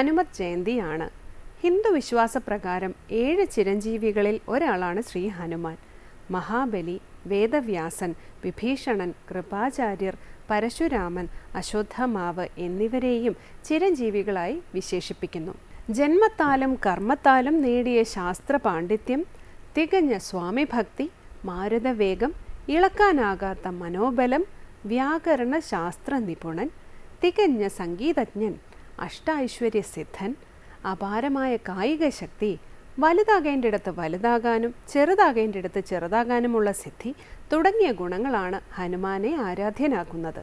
ഹനുമത് ജയന്തിയാണ്. ഹിന്ദു വിശ്വാസപ്രകാരം ഏഴ് ചിരഞ്ജീവികളിൽ ഒരാളാണ് ശ്രീ ഹനുമാൻ. മഹാബലി വേദവ്യാസൻ വിഭീഷണൻ കൃപാചാര്യർ പരശുരാമൻ അശ്വത്ഥമാവ് എന്നിവരെയും ചിരഞ്ജീവികളായി വിശേഷിപ്പിക്കുന്നു. ജന്മത്താലും കർമ്മത്താലും നേടിയ ശാസ്ത്ര പാണ്ഡിത്യം തികഞ്ഞ സ്വാമിഭക്തി മാരുതവേഗം ഇളക്കാനാകാത്ത മനോബലം വ്യാകരണ ശാസ്ത്ര നിപുണൻ തികഞ്ഞ സംഗീതജ്ഞൻ അഷ്ടൈശ്വര്യ സിദ്ധൻ അപാരമായ കായിക ശക്തി വലുതാകേണ്ടിടത്ത് വലുതാകാനും ചെറുതാകേണ്ടിടത്ത് ചെറുതാകാനുമുള്ള സിദ്ധി തുടങ്ങിയ ഗുണങ്ങളാണ് ഹനുമാനെ ആരാധ്യനാക്കുന്നത്.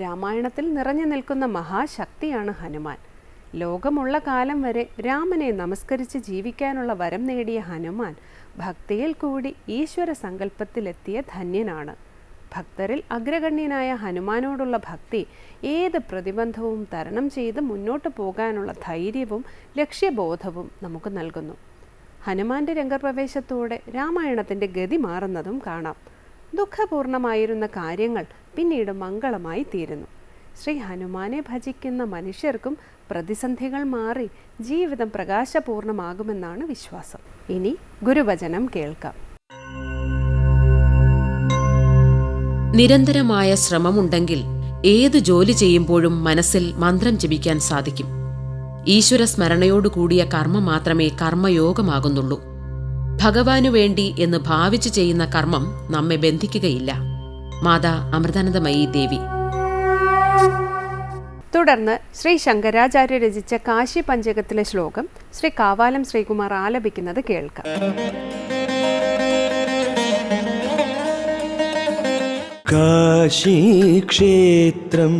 രാമായണത്തിൽ നിറഞ്ഞു നിൽക്കുന്ന മഹാശക്തിയാണ് ഹനുമാൻ. ലോകമുള്ള കാലം വരെ രാമനെ നമസ്കരിച്ച് ജീവിക്കാനുള്ള വരം നേടിയ ഹനുമാൻ ഭക്തിയിൽ കൂടി ഈശ്വര സങ്കല്പത്തിലെത്തിയ ധന്യനാണ്. ഭക്തരിൽ അഗ്രഗണ്യനായ ഹനുമാനോടുള്ള ഭക്തി ഏത് പ്രതിബന്ധവും തരണം ചെയ്ത് മുന്നോട്ട് പോകാനുള്ള ധൈര്യവും ലക്ഷ്യബോധവും നമുക്ക് നൽകുന്നു. ഹനുമാന്റെ രംഗപ്രവേശത്തോടെ രാമായണത്തിന്റെ ഗതി മാറുന്നതും കാണാം. ദുഃഖപൂർണമായിരുന്ന കാര്യങ്ങൾ പിന്നീട് മംഗളമായി തീരുന്നു. ശ്രീ ഹനുമാനെ ഭജിക്കുന്ന മനുഷ്യർക്കും പ്രതിസന്ധികൾ മാറി ജീവിതം പ്രകാശപൂർണമാകുമെന്നാണ് വിശ്വാസം. ഇനി ഗുരുവചനം കേൾക്കാം. നിരന്തരമായ ശ്രമമുണ്ടെങ്കിൽ ഏത് ജോലി ചെയ്യുമ്പോഴും മനസ്സിൽ മന്ത്രം ജപിക്കാൻ സാധിക്കും. ഈശ്വര സ്മരണയോടുകൂടിയ കർമ്മം മാത്രമേ കർമ്മയോഗമാകുന്നുള്ളൂ. ഭഗവാനു വേണ്ടി എന്ന് ഭാവിച്ചു ചെയ്യുന്ന കർമ്മം നമ്മെ ബന്ധിക്കുകയില്ല. മാതാ അമൃതാനന്ദമയി ദേവി. തുടർന്ന് ശ്രീ ശങ്കരാചാര്യ രചിച്ച കാശി പഞ്ചകത്തിലെ ശ്ലോകം ശ്രീ കാവാലം ശ്രീകുമാർ ആലപിക്കുന്നത് കേൾക്കാം. काशीक्षेत्रं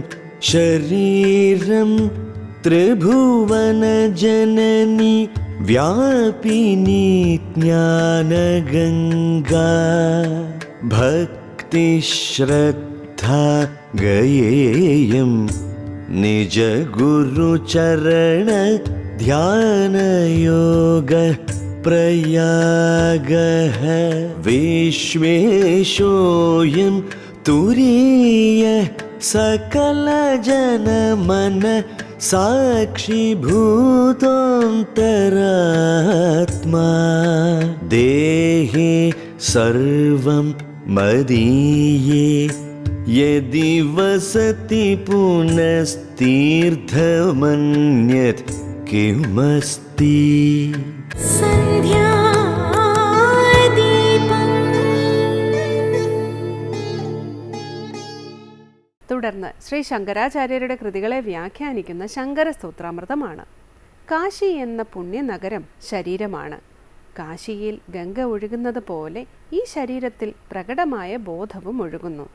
शरीरं त्रिभुवनजननी व्यापिनी ज्ञानगङ्गा। भक्तिश्रद्धा गयेयं निजगुरुचरण ध्यानयोग प्रयागः। विश्वेशोऽयं तुरीय सकलजनमन साक्षिभूतोऽन्तरात्मा देहे सर्वं मदीये यदि वसति पुनस्तीर्थमन्यत् किमस्ति? തുടർന്ന് ശ്രീ ശങ്കരാചാര്യരുടെ കൃതികളെ വ്യാഖ്യാനിക്കുന്ന ശങ്കര സ്തോത്രാമൃതമാണ് കാശി എന്ന പുണ്യനഗരം ശരീരമാണ്. കാശിയിൽ ഗംഗ ഒഴുകുന്നത് പോലെ ഈ ശരീരത്തിൽ പ്രകടമായ ബോധവും ഒഴുകുന്നു.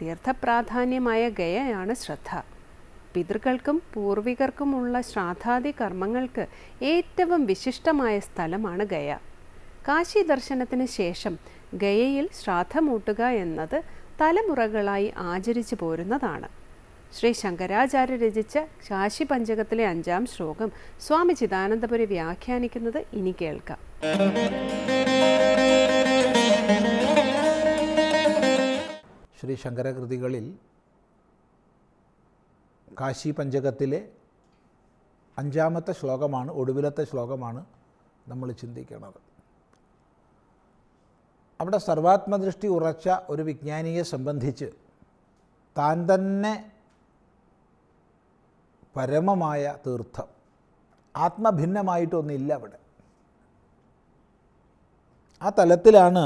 തീർത്ഥപ്രാധാന്യമായ ഗയയാണ് ശ്രദ്ധ. പിതൃക്കൾക്കും പൂർവികർക്കുമുള്ള ശ്രാദ്ധാദി കർമ്മങ്ങൾക്ക് ഏറ്റവും വിശിഷ്ടമായ സ്ഥലമാണ് ഗയ. കാശി ദർശനത്തിന് ശേഷം ഗയയിൽ ശ്രാദ്ധമൂട്ടുക എന്നത് തലമുറകളായി ആചരിച്ചു പോരുന്നതാണ്. ശ്രീ ശങ്കരാചാര്യ രചിച്ച കാശി പഞ്ചകത്തിലെ അഞ്ചാം ശ്ലോകം സ്വാമി ചിദാനന്ദപുരി വ്യാഖ്യാനിക്കുന്നത് ഇനി കേൾക്കാം. ശ്രീ ശങ്കരകൃതികളിൽ കാശി പഞ്ചകത്തിലെ അഞ്ചാമത്തെ ശ്ലോകമാണ് ഒടുവിലത്തെ ശ്ലോകമാണ് നമ്മൾ ചിന്തിക്കുന്നത്. അവിടെ സർവാത്മദൃഷ്ടി ഉറച്ച ഒരു വിജ്ഞാനിയെ സംബന്ധിച്ച് താൻ തന്നെ പരമമായ തീർത്ഥം. ആത്മഭിന്നമായിട്ടൊന്നില്ല അവിടെ. ആ തലത്തിലാണ്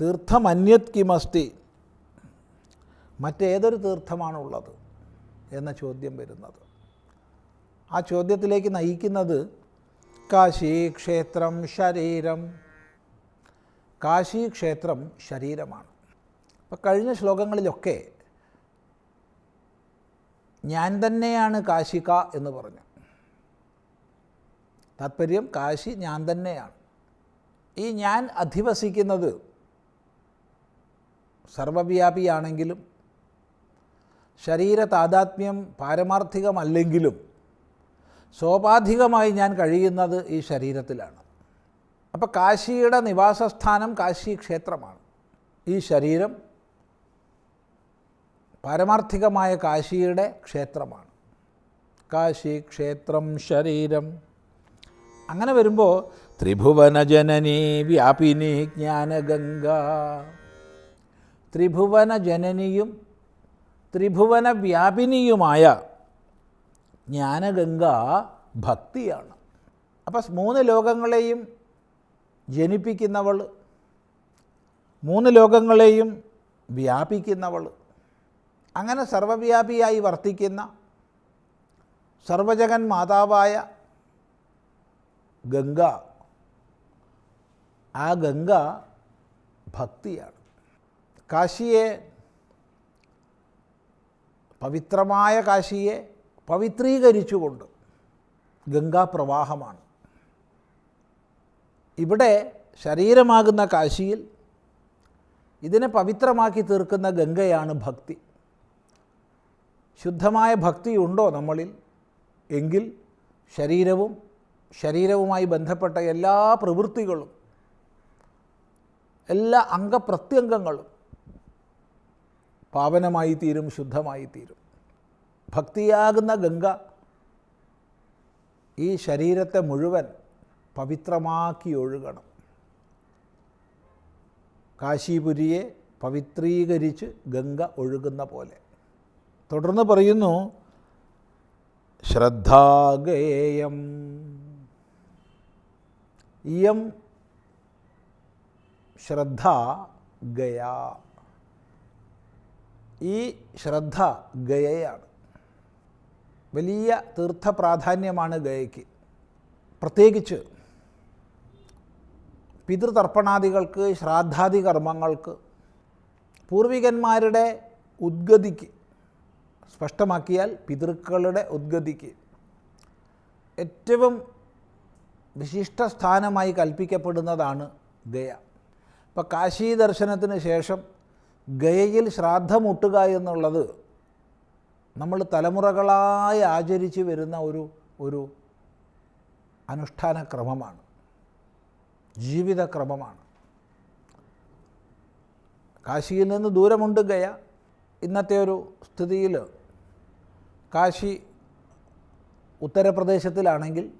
തീർത്ഥമന്യത് കിമസ്തി മറ്റേതൊരു തീർത്ഥമാണുള്ളത് എന്ന ചോദ്യം വരുന്നത്. ആ ചോദ്യത്തിലേക്ക് നയിക്കുന്നത് കാശി ക്ഷേത്രം ശരീരം കാശി ക്ഷേത്രം ശരീരമാണ്. അപ്പോൾ കഴിഞ്ഞ ശ്ലോകങ്ങളിലൊക്കെ ഞാൻ തന്നെയാണ് കാശിക എന്ന് പറഞ്ഞു. താത്പര്യം കാശി ഞാൻ തന്നെയാണ്. ഈ ഞാൻ അധിവസിക്കുന്നത് സർവവ്യാപിയാണെങ്കിലും ശരീര താതാത്മ്യം പാരമാർത്ഥികമല്ലെങ്കിലും സോപാധികമായി ഞാൻ കഴിയുന്നത് ഈ ശരീരത്തിലാണ്. അപ്പോൾ കാശിയുടെ നിവാസസ്ഥാനം കാശി ക്ഷേത്രമാണ്. ഈ ശരീരം പാരമാർത്ഥികമായ കാശിയുടെ ക്ഷേത്രമാണ്. കാശി ക്ഷേത്രം ശരീരം. അങ്ങനെ വരുമ്പോൾ ത്രിഭുവനജനനി വ്യാപിനി ജ്ഞാനഗംഗ. ത്രിഭുവന ജനനിയും ത്രിഭുവന വ്യാപിനിയുമായ ജ്ഞാനഗംഗ ഭക്തിയാണ്. അപ്പം മൂന്ന് ലോകങ്ങളെയും ജനിപ്പിക്കുന്നവൾ മൂന്ന് ലോകങ്ങളെയും വ്യാപിക്കുന്നവൾ അങ്ങനെ സർവവ്യാപിയായി വർത്തിക്കുന്ന സർവജഗൻ മാതാവായ ഗംഗ. ആ ഗംഗ ഭക്തിയാണ്. കാശിയെ പവിത്രമായ കാശിയെ പവിത്രീകരിച്ചുകൊണ്ട് ഗംഗാപ്രവാഹമാണ് ഇവിടെ ശരീരമാകുന്ന കാശിയിൽ ഇതിനെ പവിത്രമാക്കി തീർക്കുന്ന ഗംഗയാണ് ഭക്തി. ശുദ്ധമായ ഭക്തിയുണ്ടോ നമ്മളിൽ? എങ്കിൽ ശരീരവും ശരീരവുമായി ബന്ധപ്പെട്ട എല്ലാ പ്രവൃത്തികളും എല്ലാ അംഗപ്രത്യംഗങ്ങളും പാവനമായി തീരും ശുദ്ധമായി തീരും. ഭക്തിയാകുന്ന ഗംഗ ഈ ശരീരത്തെ മുഴുവൻ പവിത്രമാക്കി ഒഴുകണം. കാശീപുരിയെ പവിത്രീകരിച്ച് ഗംഗ ഒഴുകുന്ന പോലെ. തുടർന്ന് പറയുന്നു ശ്രദ്ധാഗേയം. ഇയം ശ്രദ്ധ ഗയാ. ഈ ശ്രദ്ധ ഗയയാണ്. വലിയ തീർത്ഥ പ്രാധാന്യമാണ് ഗയയ്ക്ക്. പ്രത്യേകിച്ച് പിതൃതർപ്പണാദികൾക്ക് ശ്രാദ്ധാദി കർമ്മങ്ങൾക്ക് പൂർവികന്മാരുടെ ഉദ്ഗതിക്ക് സ്പഷ്ടമാക്കിയാൽ പിതൃക്കളുടെ ഉദ്ഗതിക്ക് ഏറ്റവും വിശിഷ്ട സ്ഥാനമായി കൽപ്പിക്കപ്പെടുന്നതാണ് ഗയ ഇപ്പോൾ കാശി ദർശനത്തിന് ശേഷം ഗയയിൽ ശ്രാദ്ധമുട്ടുക എന്നുള്ളത് നമ്മൾ തലമുറകളായി ആചരിച്ചു വരുന്ന ഒരു ഒരു അനുഷ്ഠാന ക്രമമാണ് ജീവിതക്രമമാണ്. കാശിയിൽ നിന്ന് ദൂരമുണ്ട് ഗയ. ഇന്നത്തെ ഒരു സ്ഥിതിയിൽ കാശി ഉത്തർപ്രദേശത്തിലാണെങ്കിൽ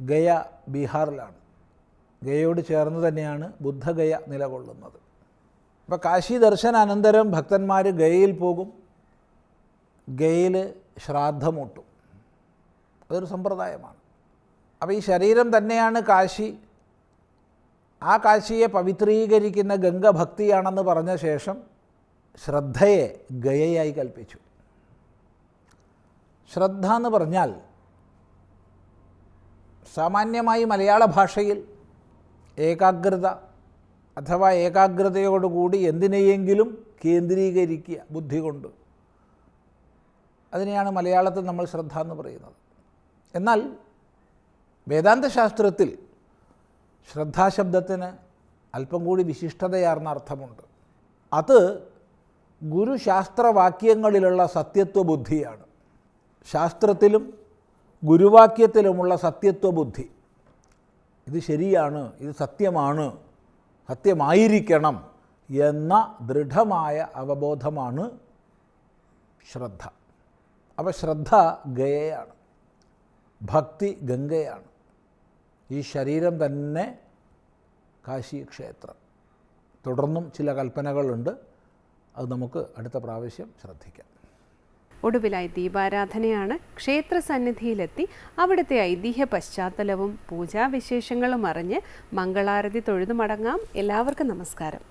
ഗയ ബീഹാറിലാണ്. ഗയയോട് ചേർന്ന് തന്നെയാണ് ബുദ്ധഗയ നിലകൊള്ളുന്നത്. അപ്പോൾ കാശി ദർശനാനന്തരം ഭക്തന്മാർ ഗയയിൽ പോകും. ഗയയിൽ ശ്രാദ്ധമൂട്ടും. അതൊരു സമ്പ്രദായമാണ്. അപ്പോൾ ഈ ശരീരം തന്നെയാണ് കാശി. ആ കാശിയെ പവിത്രീകരിക്കുന്ന ഗംഗ ഭക്തിയാണെന്ന് പറഞ്ഞ ശേഷം ശ്രദ്ധയെ ഗയയായി കൽപ്പിച്ചു. ശ്രദ്ധ എന്ന് പറഞ്ഞാൽ സാമാന്യമായി മലയാള ഭാഷയിൽ ഏകാഗ്രത അഥവാ ഏകാഗ്രതയോടുകൂടി എന്തിനെയെങ്കിലും കേന്ദ്രീകരിക്കുക ബുദ്ധി കൊണ്ട്. അതിനെയാണ് മലയാളത്തിൽ നമ്മൾ ശ്രദ്ധ എന്ന് പറയുന്നത്. എന്നാൽ വേദാന്ത ശാസ്ത്രത്തിൽ ശ്രദ്ധാശബ്ദത്തിന് അല്പം കൂടി വിശിഷ്ടതയാർന്ന അർത്ഥമുണ്ട്. അത് ഗുരുശാസ്ത്രവാക്യങ്ങളിലുള്ള സത്യത്വ ബുദ്ധിയാണ് ശാസ്ത്രത്തിലും ഗുരുവാക്യത്തിലുമുള്ള സത്യത്വ ബുദ്ധി ഇത് ശരിയാണ് ഇത് സത്യമാണ് സത്യമായിരിക്കണം എന്ന ദൃഢമായ അവബോധമാണ് ശ്രദ്ധ. അപ്പോൾ ശ്രദ്ധ ഗയയാണ് ഭക്തി ഗംഗയാണ്. ഈ ശരീരം തന്നെ കാശി ക്ഷേത്രം തുടർന്നും ചില കൽപ്പനകളുണ്ട്. അത് നമുക്ക് അടുത്ത പ്രാവശ്യം ശ്രദ്ധിക്കാം. ഒടുവിലായി ദീപാരാധനയാണ്. ക്ഷേത്ര സന്നിധിയിലെത്തി. അവിടുത്തെ ഐതിഹ്യ പശ്ചാത്തലവും പൂജാവിശേഷങ്ങളും അറിഞ്ഞ് മംഗളാരതി തൊഴുതു മടങ്ങാം എല്ലാവർക്കും നമസ്കാരം.